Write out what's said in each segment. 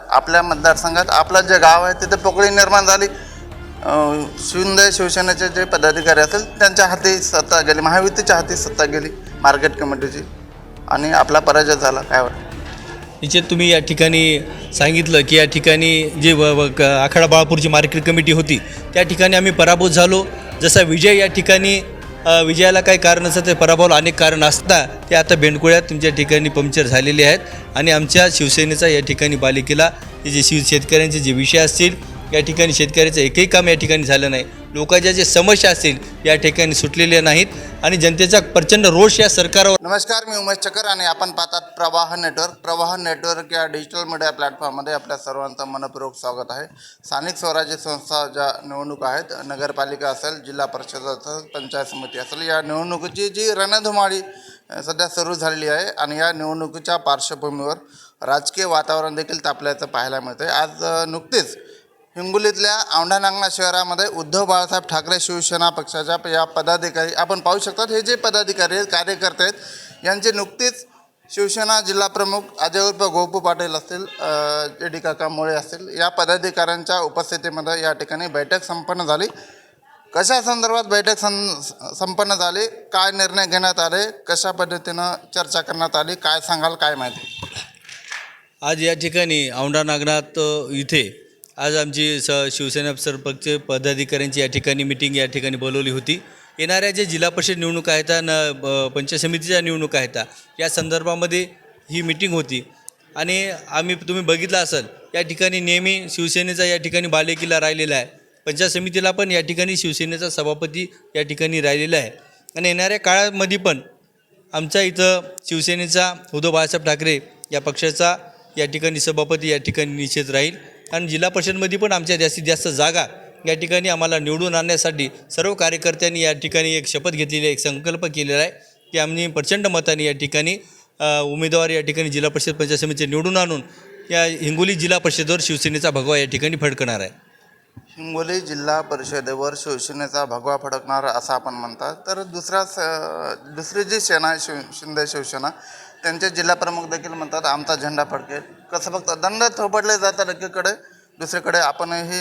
आपल्या मतदारसंघात आपलं जे गाव आहे तिथे पोकळी निर्माण झाली. सुंदर शिंदे शिवसेनेचे जे पदाधिकारी असेल त्यांच्या हाती सत्ता गेली. महायुतीच्या हाती सत्ता गेली मार्केट कमिटीची. आणि आपला पराजय झाला काय वाटतं? निश्चित तुम्ही या ठिकाणी सांगितलं की या ठिकाणी जे व क- आखाडा बाळापूरची मार्केट कमिटी होती त्या ठिकाणी आम्ही पराभूत झालो. जसा विजय या ठिकाणी विजयाला काही कारण असतं ते पराभवाला अनेक कारण असता ते आता बेंडकुळ्यात तुमच्या ठिकाणी पंक्चर झालेले आहेत. आणि आमच्या शिवसेनेचा या ठिकाणी पालिकेला जे शिव शेतकऱ्यांचे जे विषय असतील या ठिकाणी शेतकऱ्याचं एकही काम या ठिकाणी झालं नाही. लोकांच्या जे समस्या असतील या ठिकाणी सुटलेल्या नाहीत आणि जनतेचा प्रचंड रोष या सरकारवर नमस्कार मी उमेश चकर आणि आपण पाहतात प्रवाह नेटवर्क. प्रवाह नेटवर्क या डिजिटल मीडिया प्लॅटफॉर्ममध्ये आपल्या सर्वांचं मनपूर्वक स्वागत आहे. स्थानिक स्वराज्य संस्था ज्या निवडणूक आहेत नगरपालिका असेल जिल्हा परिषद असेल पंचायत समिती असेल या निवडणुकीची जी रणधुमाळी सध्या सुरू झालेली आहे आणि या निवडणुकीच्या पार्श्वभूमीवर राजकीय वातावरण देखील तापल्याचं पाहायला मिळतं आहे आज नुकतेच हिंगोलीतल्या औंढा शहरामध्ये उद्धव बाळासाहेब ठाकरे शिवसेना पक्षाच्या या पदाधिकारी आपण पाहू शकतात हे जे पदाधिकारी आहेत कार्यकर्ते आहेत यांचे नुकतीच शिवसेना जिल्हा प्रमुख अजय उर्फ गोपू पाटील असतील जे डी काका मोळे असतील या पदाधिकाऱ्यांच्या उपस्थितीमध्ये या ठिकाणी बैठक संपन्न झाली. कशा संदर्भात बैठक सं संपन्न झाली? काय निर्णय घेण्यात आले? कशा पद्धतीनं चर्चा करण्यात आली? काय सांगाल? काय माहिती? आज या ठिकाणी औंढा नागनाथ इथे आज आमची स शिवसेना सरपक्ष पदाधिकाऱ्यांची या ठिकाणी मिटिंग या ठिकाणी बोलवली होती. येणाऱ्या जे जिल्हा परिषद निवडणूक आहेत न पंचायत समितीच्या निवडणूक आहेत या संदर्भामध्ये ही मिटिंग होती. आणि आम्ही तुम्ही बघितलं असेल या ठिकाणी नेहमी शिवसेनेचा या ठिकाणी बालेकिल्ला राहिलेला आहे. पंचायत समितीला पण या ठिकाणी शिवसेनेचा सभापती या ठिकाणी राहिलेला आहे. आणि येणाऱ्या काळामध्ये पण आमच्या इथं शिवसेनेचा उद्धव बाळासाहेब ठाकरे या पक्षाचा या ठिकाणी सभापती या ठिकाणी निश्चित राहील. आणि जिल्हा परिषदमध्ये पण आमच्या जास्तीत जास्त जागा या ठिकाणी आम्हाला निवडून आणण्यासाठी सर्व कार्यकर्त्यांनी या ठिकाणी एक शपथ घेतलेली आहे एक संकल्प केलेला आहे की आम्ही प्रचंड मताने या ठिकाणी उमेदवार या ठिकाणी जिल्हा परिषद पंचायत समिती निवडून आणून या हिंगोली जिल्हा परिषदेवर शिवसेनेचा भगवा या ठिकाणी फडकणार आहे. हिंगोली जिल्हा परिषदेवर शिवसेनेचा भगवा फडकणार असं आपण म्हणतात. तर दुसरा स दुसरी जी सेना आहे शिव शिंदे शिवसेना त्यांचे जिल्हा प्रमुख देखील म्हणतात आमचा झेंडा फडकेल. कसं फक्त दंड थोपडले जातात एकीकडे दुसरीकडे आपणही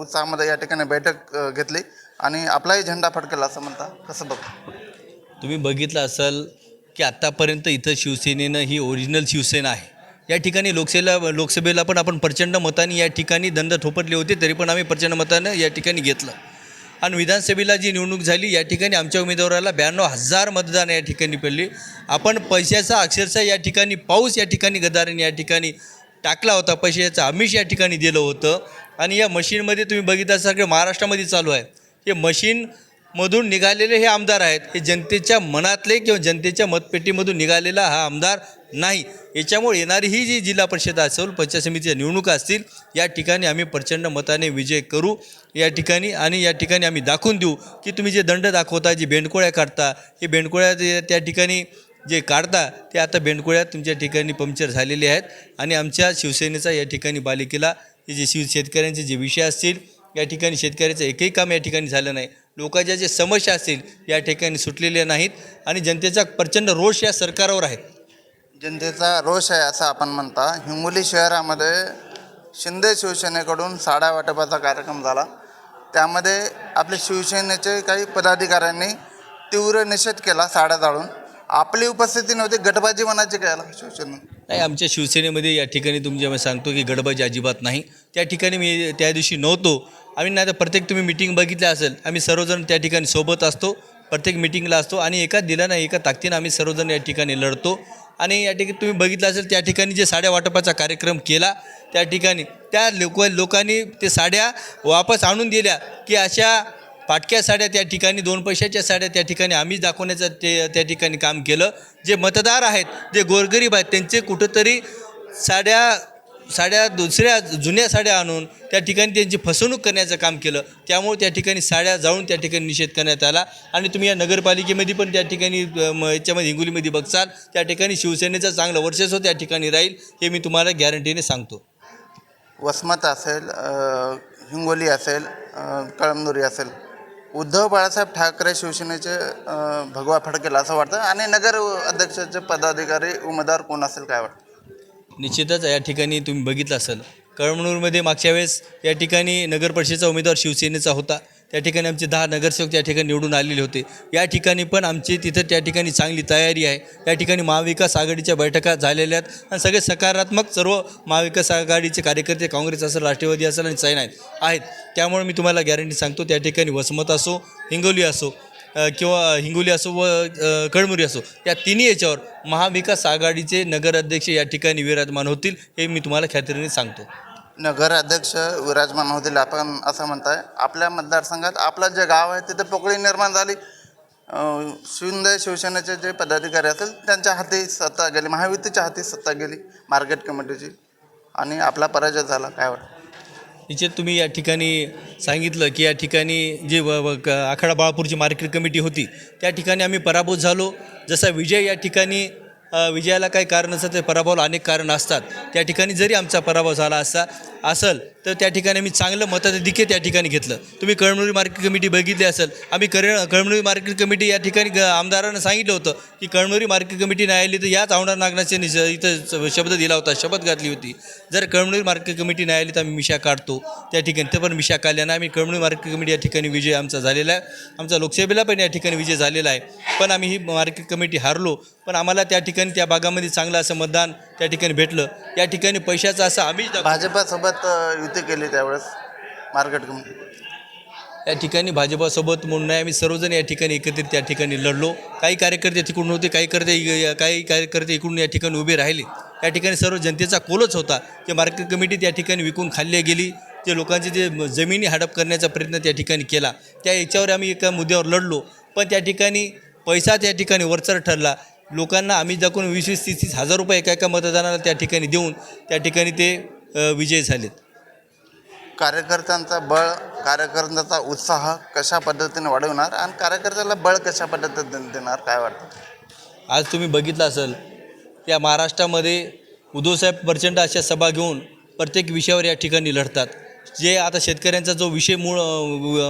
उत्साहामध्ये या ठिकाणी बैठक घेतली आणि आपलाही झेंडा फटकला असं म्हणता. कसं बघ? तुम्ही बघितलं असाल की आत्तापर्यंत इथं शिवसेनेनं ही ओरिजिनल शिवसेना आहे. या ठिकाणी लोकसेला लोकसभेला पण आपण प्रचंड मताने या ठिकाणी दंड थोपटले होते तरी पण आम्ही प्रचंड मतानं या ठिकाणी घेतलं. आणि विधानसभेला जी निवडणूक झाली या ठिकाणी आमच्या उमेदवाराला ब्याण्णव हजार मतदान या ठिकाणी पडली. आपण पैशाचा अक्षरशः या ठिकाणी पाऊस या ठिकाणी गदारीने या ठिकाणी टाकला होता. पैशाचं आमिष या ठिकाणी दिलं होतं. आणि या मशीनमध्ये तुम्ही बघितलं महाराष्ट्रामध्ये चालू आहे. हे मशीनमधून निघालेले हे आमदार आहेत. हे जनतेच्या मनातले किंवा जनतेच्या मतपेटीमधून निघालेला हा आमदार नाही. याच्यामुळे येणारी ही जी जिल्हा परिषद असेल पंचायत समितीच्या निवडणुका असतील या ठिकाणी आम्ही प्रचंड मताने विजय करू. या ठिकाणी आणि या ठिकाणी आम्ही दाखवून देऊ की तुम्ही जे दंड दाखवता जे बेंडकोळ्या काढता हे बेंडकोळ्या त्या ठिकाणी जे काढता ते आता बेंडकोळ्या तुमच्या ठिकाणी पंक्चर झालेले आहेत. आणि आमच्या शिवसेनेचा या ठिकाणी बालिकेला हे जे शिव शेतकऱ्यांचे जे विषय असतील या ठिकाणी शेतकऱ्याचं एकही काम या ठिकाणी झालं नाही. लोकांच्या जे समस्या असतील या ठिकाणी सुटलेल्या नाहीत. आणि जनतेचा प्रचंड रोष या सरकारवर आहे. जनतेचा रोष आहे असं आपण म्हणता. हिंगोली शहरामध्ये शिंदे शिवसेनेकडून साड्या वाटपाचा कार्यक्रम झाला. त्यामध्ये आपले शिवसेनेचे काही पदाधिकाऱ्यांनी तीव्र निषेध केला साड्या जाळून. आपली उपस्थिती नव्हती गटबाजी मनाची काय शिवसेने नाही आमच्या शिवसेनेमध्ये या ठिकाणी तुमच्या सांगतो की गडबाजी अजिबात नाही त्या ठिकाणी मी त्या दिवशी नव्हतो. आम्ही नाही तर प्रत्येक तुम्ही मिटिंग बघितल्या असेल आम्ही सर्वजण त्या ठिकाणी सोबत असतो प्रत्येक मिटिंगला असतो आणि एका दिला नाही एका ताकदीनं आम्ही सर्वजण या ठिकाणी लढतो. आणि या ठिकाणी तुम्ही बघितलं असेल त्या ठिकाणी जे साड्या वाटपाचा कार्यक्रम केला त्या ठिकाणी त्या लोक लोकांनी ते साड्या वापस आणून दिल्या की अशा फाटक्या साड्या त्या ठिकाणी दोन पैशाच्या साड्या त्या ठिकाणी आम्हीच दाखवण्याचं ते त्या ठिकाणी काम केलं. जे मतदार आहेत जे गोरगरीब आहेत त्यांचे कुठंतरी साड्या साड्या दुसऱ्या जुन्या साड्या आणून त्या ठिकाणी त्यांची फसवणूक करण्याचं काम केलं. त्यामुळे त्या ठिकाणी साड्या जाळून त्या ठिकाणी निषेध करण्यात आला. आणि तुम्ही या नगरपालिकेमध्ये पण त्या ठिकाणी म, याच्यामध्ये हिंगोलीमध्ये बघसाल त्या ठिकाणी शिवसेनेचं चांगलं वर्चस्व त्या ठिकाणी राहील हे मी तुम्हाला गॅरंटीने सांगतो. वसमत असेल हिंगोली असेल कळमनुरी असेल उद्धव बाळासाहेब ठाकरे शिवसेनेचे भगवा फडकेल असं वाटतं? आणि नगर अध्यक्षाचे पदाधिकारी उमेदवार कोण असेल काय वाटतं? निश्चितच या ठिकाणी तुम्ही बघितलं असेल. कळमणूरमध्ये मागच्या वेळेस या ठिकाणी नगर परिषदेचा उमेदवार शिवसेनेचा होता. त्या ठिकाणी आमचे दहा नगरसेवक त्या ठिकाणी निवडून आलेले होते. या ठिकाणी पण आमची तिथं त्या ठिकाणी चांगली तयारी आहे. या ठिकाणी महाविकास आघाडीच्या बैठका झालेल्या आहेत आणि सगळे सकारात्मक सर्व महाविकास आघाडीचे कार्यकर्ते काँग्रेस असेल राष्ट्रवादी असेल आणि सैन आहेत. आहेत. त्यामुळे मी तुम्हाला गॅरंटी सांगतो त्या ठिकाणी वसमत असो हिंगोली असो किंवा हिंगोली असो व कळमुरी असो या तिन्ही याच्यावर महाविकास आघाडीचे नगराध्यक्ष या ठिकाणी विराजमान होतील हे मी तुम्हाला खात्रीने सांगतो. नगराध्यक्ष विराजमान होतील आपण असं म्हणताय. आपल्या मतदारसंघात आपलं जे गाव आहे तिथे पोकळी निर्माण झाली. अं, शिंदे शिवसेनेचे जे पदाधिकारी असेल त्यांच्या हाती सत्ता गेली महायुतीच्या हाती सत्ता गेली मार्केट कमिटीची. आणि आपला पराजय झाला काय वाटतं? निश्चित तुम्ही या ठिकाणी सांगितलं की या ठिकाणी जे व क- आखाडा बाळापूरची मार्केट कमिटी होती त्या ठिकाणी आम्ही पराभूत झालो. जसा विजय या ठिकाणी विजयाला काही कारण असतं ते पराभवाला अनेक कारण असतात. त्या ठिकाणी जरी आमचा पराभव झाला असता असेल तर त्या ठिकाणी मी चांगलं मताधिक्य त्या ठिकाणी घेतलं. तुम्ही कळमनुरी मार्केट कमिटी बघितली असेल आम्ही कर कळमनुरी मार्केट कमिटी या ठिकाणी आमदारानं आमदारांना सांगितलं होतं की कळमनुरी मार्केट कमिटी नाही आली तर याच आवणार नागनाचे निस इथं शब्द दिला होता शपथ घातली होती. जर कळमनुरी मार्केट कमिटी नाही आली तर आम्ही मिशा काढतो. त्या ठिकाणी तर पण मिशा काढल्यानं आम्ही कळमनुरी मार्केट कमिटी या ठिकाणी विजय आमचा झालेला आहे. आमचा लोकसभेला पण या ठिकाणी विजय झालेला आहे. पण आम्ही ही मार्केट कमिटी हारलो. पण आम्हाला त्या ठिकाणी त्या भागामध्ये चांगलं असं मतदान त्या ठिकाणी भेटलं. या ठिकाणी पैशाचं असं आम्ही भाजपासोबत अं, केले त्यावेळेस मार्केट या ठिकाणी भाजपासोबत म्हणून नाही आम्ही सर्वजण या ठिकाणी एकत्रित त्या ठिकाणी लढलो. काही कार्यकर्ते तिकडून होते काही करते काही कार्यकर्ते इकडून या ठिकाणी उभे राहिले. या ठिकाणी सर्व जनतेचा कोलच होता की मार्केट कमिटी त्या ठिकाणी विकून खाल्ली गेली. ते लोकांचे जे जमिनी हडप करण्याचा प्रयत्न त्या ठिकाणी केला. त्या याच्यावर आम्ही एका मुद्द्यावर लढलो. पण त्या ठिकाणी पैसा त्या ठिकाणी वरचर ठरला. लोकांना आम्ही दाखवून वीस वीस तीस तीस हजार रुपये एका एका मतदानाला त्या ठिकाणी देऊन त्या ठिकाणी ते विजयी झालेत. कार्यकर्त्यांचा बळ कार्यकर्त्यांचा उत्साह कशा पद्धतीने वाढवणार आणि कार्यकर्त्याला बळ कशा पद्धतीने देणार काय वाटतं? आज तुम्ही बघितलं असेल या महाराष्ट्रामध्ये उद्धवसाहेब प्रचंड अशा सभा घेऊन प्रत्येक विषयावर या ठिकाणी लढतात. जे आता शेतकऱ्यांचा जो विषय मूळ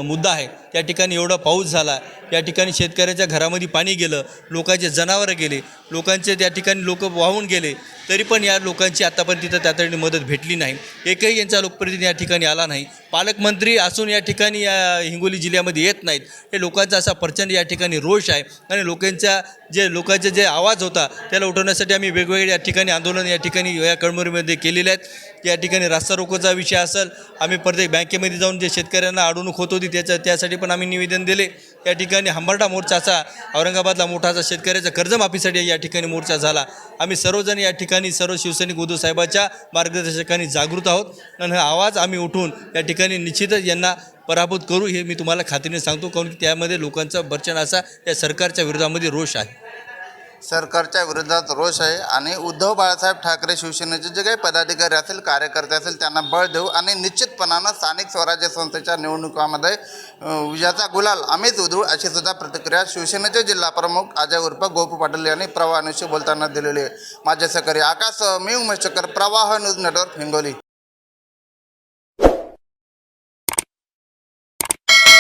मुद्दा आहे त्या ठिकाणी एवढा पाऊस झाला या ठिकाणी शेतकऱ्याच्या घरामध्ये पाणी गेलं लोकांचे जनावरं गेले लोकांचे त्या ठिकाणी लोक वाहून गेले तरी पण या लोकांची आतापर्यंत तिथं त्या ठिकाणी मदत भेटली नाही. एकही यांचा लोकप्रतिनिधी या ठिकाणी आला नाही. पालकमंत्री असून या ठिकाणी या हिंगोली जिल्ह्यामध्ये येत नाहीत. हे लोकांचा असा प्रचंड या ठिकाणी रोष आहे आणि लोकांच्या जे लोकांचे जे आवाज होता त्याला उठवण्यासाठी आम्ही वेगवेगळे या ठिकाणी आंदोलन या ठिकाणी या कळमुरीमध्ये केलेले आहेत. या ठिकाणी रास्ता रोकोचा विषय असेल आम्ही प्रत्येक बँकेमध्ये जाऊन जे शेतकऱ्यांना अडवणूक होत होती त्याच्या त्यासाठी पण आम्ही निवेदन दिले. या ठिकाणी हंबरडा मोर्चाचा औरंगाबादला मोठाचा शेतकऱ्याचा कर्जमाफीसाठी या ठिकाणी मोर्चा झाला. आम्ही सर्वजण या ठिकाणी सर्व शिवसैनिक उद्धव साहेबाच्या मार्गदर्शकांनी जागृत आहोत. आणि हा आवाज आम्ही उठून या ठिकाणी निश्चितच यांना पराभूत करू हे मी तुम्हाला खात्रीने सांगतो कारण की त्यामध्ये लोकांचा प्रचंड असा या सरकारच्या विरोधामध्ये रोष आहे. सरकारच्या विरोधात रोष आहे आणि उद्धव बाळासाहेब ठाकरे शिवसेनेचे जे काही पदाधिकारी असेल कार्यकर्ते असेल त्यांना बळ देऊ आणि निश्चितपणानं स्थानिक स्वराज्य संस्थेच्या निवडणुकामध्ये विजयाचा गुलाल आम्हीच उधळू अशी सुद्धा प्रतिक्रिया शिवसेनेचे जिल्हा प्रमुख अजय उर्फ गोपू पाटील यांनी प्रवाहानुशी बोलताना दिलेली आहे. माझे सहकारी आकाश मी उमेश चक्कर प्रवाह न्यूज नेटवर्क हिंगोली.